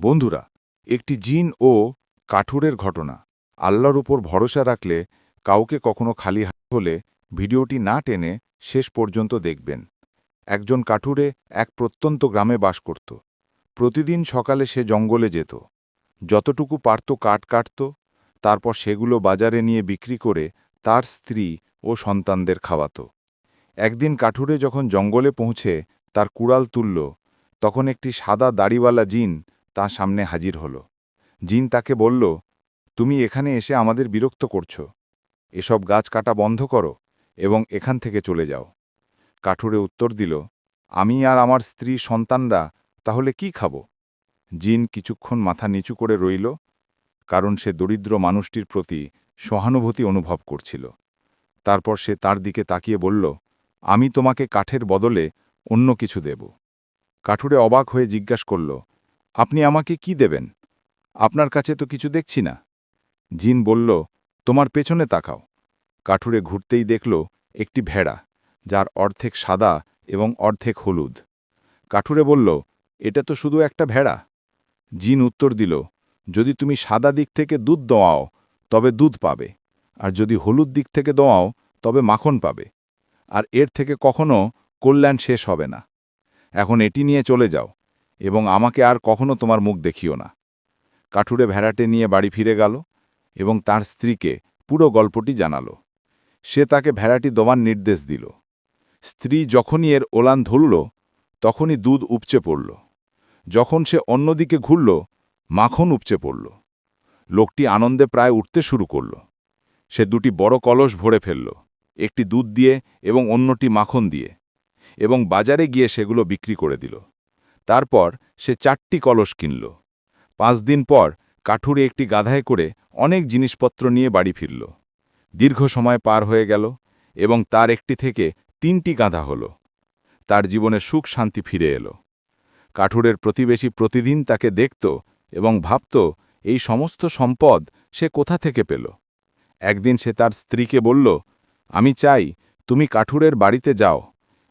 বন্ধুরা, একটি জিন ও কাঠুরের ঘটনা। আল্লাহর উপর ভরসা রাখলে কাউকে কখনো খালি হলে ভিডিওটি না টেনে শেষ পর্যন্ত দেখবেন। একজন কাঠুরে এক প্রত্যন্ত গ্রামে বাস করত। প্রতিদিন সকালে সে জঙ্গলে যেত। যতটুকু পারত কাঠ কাটত, তারপর সেগুলো বাজারে নিয়ে বিক্রি করে তার স্ত্রী ও সন্তানদের খাওয়াত। একদিন কাঠুরে যখন জঙ্গলে পৌঁছে তার কুড়াল তুলল, তখন একটি সাদা দাড়িওয়ালা জিন তার সামনে হাজির হল। জিন তাকে বলল, তুমি এখানে এসে আমাদের বিরক্ত করছ। এসব গাছ কাটা বন্ধ করো এবং এখান থেকে চলে যাও। কাঠুরে উত্তর দিল, আমি আর আমার স্ত্রী সন্তানরা তাহলে কি খাব? জিন কিছুক্ষণ মাথা নিচু করে রইল, কারণ সে দরিদ্র মানুষটির প্রতি সহানুভূতি অনুভব করছিল। তারপর সে তার দিকে তাকিয়ে বলল, আমি তোমাকে কাঠের বদলে অন্য কিছু দেব। কাঠুরে অবাক হয়ে জিজ্ঞাসা করল আপনি আমাকে কি দেবেন? আপনার কাছে তো কিছু দেখছি না। জিন বলল, তোমার পেছনে তাকাও। কাঠুরে ঘুরতেই দেখল একটি ভেড়া, যার অর্ধেক সাদা এবং অর্ধেক হলুদ। কাঠুরে বলল, এটা তো শুধু একটা ভেড়া? জিন উত্তর দিল, যদি তুমি সাদা দিক থেকে দুধ দোয়াও, তবে দুধ পাবে, আর যদি হলুদ দিক থেকে দোয়াও, তবে মাখন পাবে। আর এর থেকে কখনো কল্যাণ শেষ হবে না। এখন এটি নিয়ে চলে যাও। এবং আমাকে আর কখনো তোমার মুখ দেখিও না। কাঠুরে ভেড়াটে নিয়ে বাড়ি ফিরে গেল এবং তার স্ত্রীকে পুরো গল্পটি জানাল। সে তাকে ভেড়াটি দোমার নির্দেশ দিল। স্ত্রী যখনই এর ওলান ধরল, তখনই দুধ উপচে পড়ল। যখন সে অন্যদিকে ঘুরল, মাখন উপচে পড়ল। লোকটি আনন্দে প্রায় উঠতে শুরু করল। সে দুটি বড় কলস ভরে ফেলল, একটি দুধ দিয়ে এবং অন্যটি মাখন দিয়ে, এবং বাজারে গিয়ে সেগুলো বিক্রি করে দিল। তারপর সে চারটি কলস কিনল। পাঁচ দিন পর কাঠুরে একটি গাধায় করে অনেক জিনিসপত্র নিয়ে বাড়ি ফিরল। দীর্ঘ সময় পার হয়ে গেল এবং তার একটি থেকে তিনটি গাধা হল। তার জীবনে সুখ শান্তি ফিরে এলো। কাঠুরের প্রতিবেশী প্রতিদিন তাকে দেখত এবং ভাবত, এই সমস্ত সম্পদ সে কোথা থেকে পেল? একদিন সে তার স্ত্রীকে বলল, আমি চাই তুমি কাঠুরের বাড়িতে যাও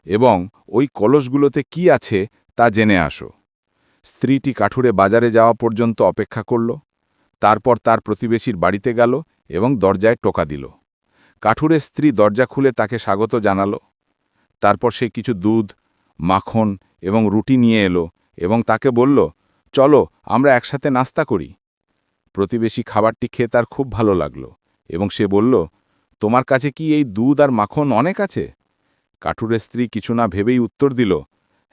এবং ওই কলসগুলোতে কি আছে তা জেনে আসো। স্ত্রীটি কাঠুরে বাজারে যাওয়া পর্যন্ত অপেক্ষা করল, তারপর তার প্রতিবেশীর বাড়িতে গেল এবং দরজায় টোকা দিল। কাঠুরের স্ত্রী দরজা খুলে তাকে স্বাগত জানাল। তারপর সে কিছু দুধ, মাখন এবং রুটি নিয়ে এলো এবং তাকে বলল, চলো, আমরা একসাথে নাস্তা করি। প্রতিবেশী খাবারটি খেয়ে তার খুব ভালো লাগল এবং সে বলল, তোমার কাছে কি এই দুধ আর মাখন অনেক আছে? কাঠুরের স্ত্রী কিছু না ভেবেই উত্তর দিল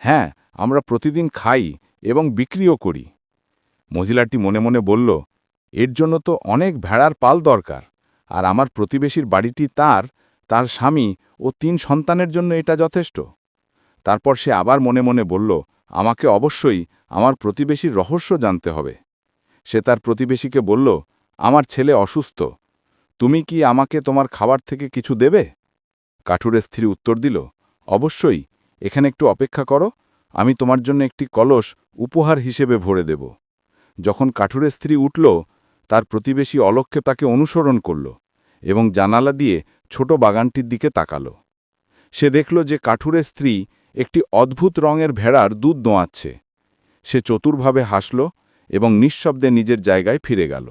হ্যাঁ আমরা প্রতিদিন খাই এবং বিক্রিও করি। মহিলাটি মনে মনে বলল, এর জন্য তো অনেক ভেড়ার পাল দরকার, আর আমার প্রতিবেশীর বাড়িটি তার তার স্বামী ও তিন সন্তানের জন্য এটা যথেষ্ট। তারপর সে আবার মনে মনে বলল, আমাকে অবশ্যই আমার প্রতিবেশীর রহস্য জানতে হবে। সে তার প্রতিবেশীকে বলল, আমার ছেলে অসুস্থ, তুমি কি আমাকে তোমার খাবার থেকে কিছু দেবে? কাঠুরের স্ত্রী উত্তর দিল, অবশ্যই এখানে একটু অপেক্ষা করো, আমি তোমার জন্য একটি কলস উপহার হিসেবে ভরে দেব। যখন কাঠুরের স্ত্রী উঠল, তার প্রতিবেশী অলক্ষে তাকে অনুসরণ করল এবং জানালা দিয়ে ছোট বাগানটির দিকে তাকাল। সে দেখল যে কাঠুরের স্ত্রী একটি অদ্ভুত রঙের ভেড়ার দুধ দোয়াচ্ছে। সে চতুরভাবে হাসল এবং নিঃশব্দে নিজের জায়গায় ফিরে গেল।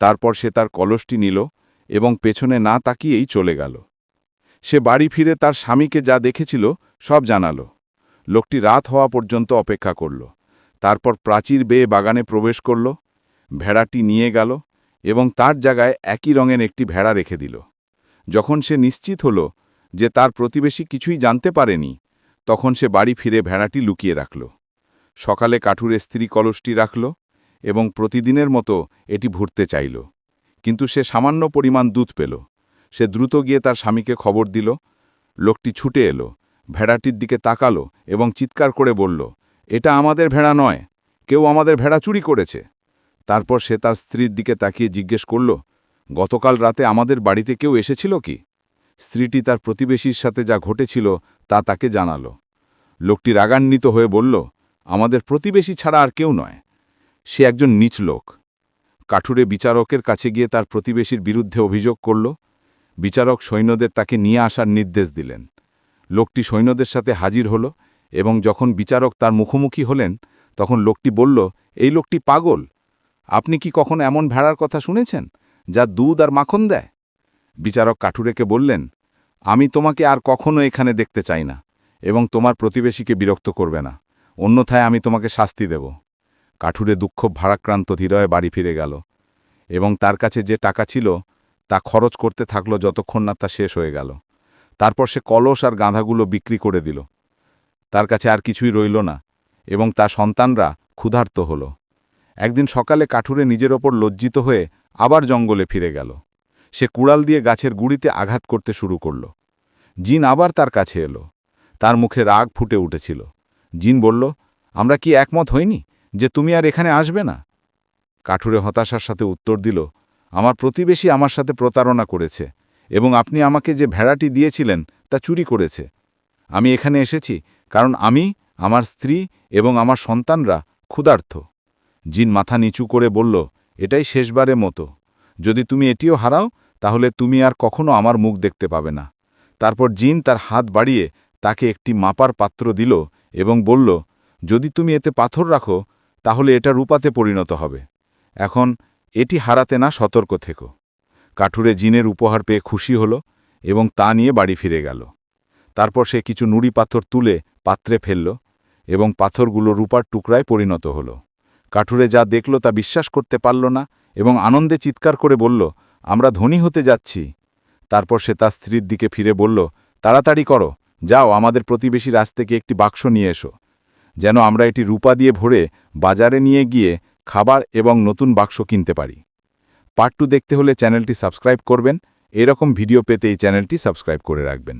তারপর সে তার কলসটি নিল এবং পেছনে না তাকিয়েই চলে গেল। সে বাড়ি ফিরে তার স্বামীকে যা দেখেছিল, সব জানাল। লোকটি রাত হওয়া পর্যন্ত অপেক্ষা করল। তারপর প্রাচীর বেয়ে বাগানে প্রবেশ করল, ভেড়াটি নিয়ে গেল এবং তার জায়গায় একই রঙের একটি ভেড়া রেখে দিল। যখন সে নিশ্চিত হল যে তার প্রতিবেশী কিছুই জানতে পারেনি, তখন সে বাড়ি ফিরে ভেড়াটি লুকিয়ে রাখল। সকালে কাঠুরে স্ত্রী কলসটি রাখল এবং প্রতিদিনের মতো এটি ভুরতে চাইল। কিন্তু সে সামান্য পরিমাণ দুধ পেল। সে দ্রুত গিয়ে তার স্বামীকে খবর দিল। লোকটি ছুটে এলো, ভেড়াটির দিকে তাকালো এবং চিৎকার করে বলল, এটা আমাদের ভেড়া নয়, কেউ আমাদের ভেড়া চুরি করেছে। তারপর সে তার স্ত্রীর দিকে তাকিয়ে জিজ্ঞেস করল, গতকাল রাতে আমাদের বাড়িতে কেউ এসেছিল কি? স্ত্রীটি তার প্রতিবেশীর সাথে যা ঘটেছিল তা তাকে জানাল। লোকটি রাগান্বিত হয়ে বলল, আমাদের প্রতিবেশী ছাড়া আর কেউ নয়, সে একজন নিচ লোক। কাঠুরে বিচারকের কাছে গিয়ে তার প্রতিবেশীর বিরুদ্ধে অভিযোগ করল বিচারক সৈন্যদের তাকে নিয়ে আসার নির্দেশ দিলেন। লোকটি সৈন্যদের সাথে হাজির হল এবং যখন বিচারক তার মুখোমুখি হলেন, তখন লোকটি বলল, এই লোকটি পাগল। আপনি কি কখনো এমন ভেড়ার কথা শুনেছেন যা দুধ আর মাখন দেয়? বিচারক কাঠুরেকে বললেন, আমি তোমাকে আর কখনো এখানে দেখতে চাই না এবং তোমার প্রতিবেশীকে বিরক্ত করবে না। অন্যথায় আমি তোমাকে শাস্তি দেব কাঠুরে দুঃখ ভারাক্রান্ত ধীরয়ে বাড়ি ফিরে গেল এবং তার কাছে যে টাকা ছিল তা খরচ করতে থাকল যতক্ষণ না তা শেষ হয়ে গেল। তারপর সে কলস আর গাঁধাগুলো বিক্রি করে দিল। তার কাছে আর কিছুই রইল না এবং তার সন্তানরা ক্ষুধার্ত হল। একদিন সকালে কাঠুরে নিজের ওপর লজ্জিত হয়ে আবার জঙ্গলে ফিরে গেল। সে কুড়াল দিয়ে গাছের গুড়িতে আঘাত করতে শুরু করল। জিন আবার তার কাছে এলো। তার মুখে রাগ ফুটে উঠেছিল। জিন বলল, আমরা কি একমত হইনি যে তুমি আর এখানে আসবে না? কাঠুরে হতাশার সাথে উত্তর দিল আমার প্রতিবেশী আমার সাথে প্রতারণা করেছে এবং আপনি আমাকে যে ভেড়াটি দিয়েছিলেন তা চুরি করেছে। আমি এখানে এসেছি কারণ আমি, আমার স্ত্রী এবং আমার সন্তানরা ক্ষুধার্থ জিন মাথা নিচু করে বলল, এটাই শেষবারের মতো। যদি তুমি এটিও হারাও, তাহলে তুমি আর কখনো আমার মুখ দেখতে পাবে না। তারপর জিন তার হাত বাড়িয়ে তাকে একটি মাপার পাত্র দিল এবং বলল, যদি তুমি এতে পাথর রাখো, তাহলে এটা রূপাতে পরিণত হবে। এখন এটি হারাতে না সতর্ক থেকো। কাঠুরে জিনের উপহার পেয়ে খুশি হল এবং তা নিয়ে বাড়ি ফিরে গেল। তারপর সে কিছু নুড়ি পাথর তুলে পাত্রে ফেলল এবং পাথরগুলো রূপার টুকরায় পরিণত হল। কাঠুরে যা দেখল তা বিশ্বাস করতে পারল না এবং আনন্দে চিৎকার করে বলল, আমরা ধনী হতে যাচ্ছি। তারপর সে তার স্ত্রীর দিকে ফিরে বলল, তাড়াতাড়ি করো, যাও, আমাদের প্রতিবেশী রাজ থেকে একটি বাক্স নিয়ে এসো। যেন আমরা এটি রূপা দিয়ে ভরে বাজারে নিয়ে গিয়ে খাবার এবং নতুন বাক্স কিনতে পারি। পার্ট টু দেখতে হলে চ্যানেলটি সাবস্ক্রাইব করবেন। এরকম ভিডিও পেতে এই চ্যানেলটি সাবস্ক্রাইব করে রাখবেন।